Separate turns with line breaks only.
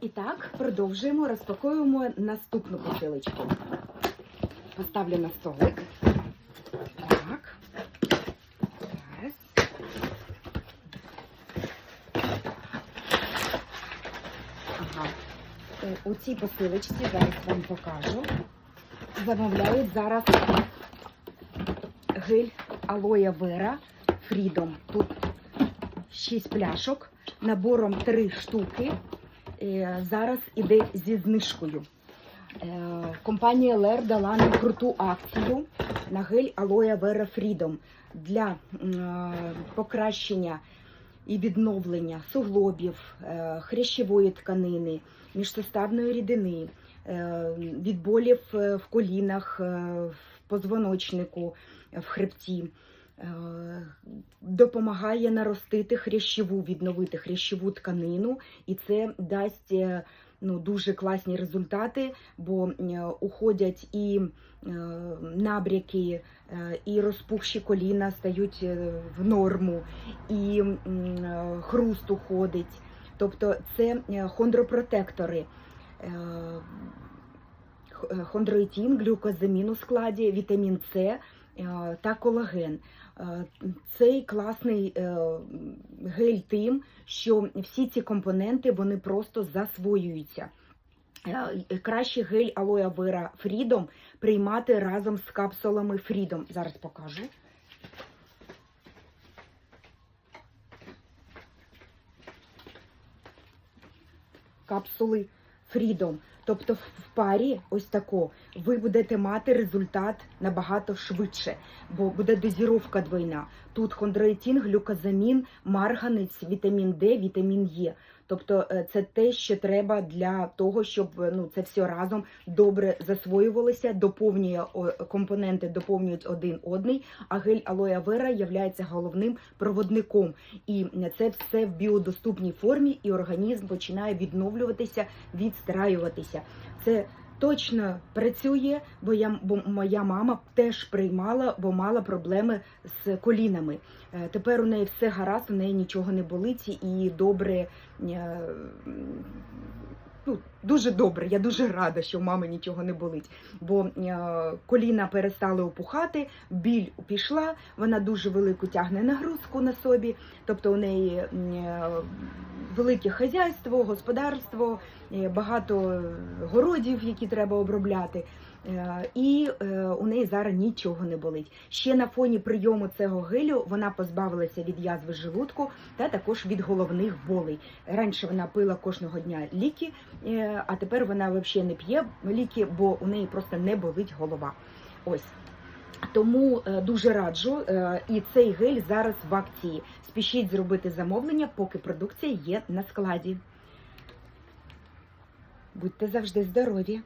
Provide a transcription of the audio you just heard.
І так, продовжуємо, розпакуємо наступну посилочку. Поставлю на столик. Так. Ага. У цій посилочці зараз вам покажу. Замовляють зараз гель алоє вера Freedom. Тут 6 пляшок, набором 3 штуки. Зараз іде зі знижкою. Е, Компанія Лер дала нам круту акцію на гель Aloe Vera Freedom для е, покращення і відновлення суглобів, е, хрящової тканини, міжсуставної рідини, від болів в колінах, в позвоночнику, в хребті. Е, Допомагає наростити хрящову, відновити хрящову тканину, і це дасть е, ну, дуже класні результати, бо е, уходять і набряки, і розпухші коліна стають в норму, і хруст уходить. Тобто це хондропротектори. Хондроїтін, глюкозамін у складі, вітамін С та колаген. Е, Цей класний е, гель тим, що всі ці компоненти вони просто засвоюються. Е, Краще гель Aloe Vera Freedom приймати разом з капсулами Freedom. Зараз покажу. Капсули Freedom. Тобто в парі ось тако ви будете мати результат набагато швидше, бо буде дозіровка двойна. Тут хондроїтін, глюкозамін, марганець, вітамін Д, вітамін Е. Тобто е, це те, що треба для того, щоб е, ну це все разом добре засвоювалося, доповнює компоненти, доповнюють один одний. А гель алоє вера є головним проводником. І це все в біодоступній формі, і організм починає відновлюватися, відстраюватися. Це точно працює, бо я бо моя мама теж приймала, бо мала проблеми з колінами. Е, Тепер у неї все гаразд, у неї нічого не болить і добре. Ну, дуже добре, я дуже рада, що у мами нічого не болить, бо е, коліна перестали опухати, біль пішла, вона дуже велику тягне нагрузку на собі, тобто у неї е, велике хазяйство, господарство, е, багато городів, які треба обробляти. І у неї зараз нічого не болить. Ще на фоні прийому цього гелю вона позбавилася від язви желудку та також від головних болей. Раніше вона пила кожного дня ліки, а тепер вона взагалі не п'є ліки, бо у неї просто не болить голова. Ось. Тому е, дуже раджу, е, і цей гель зараз в акції. Спішіть зробити замовлення, поки продукція є на складі. Будьте завжди здорові!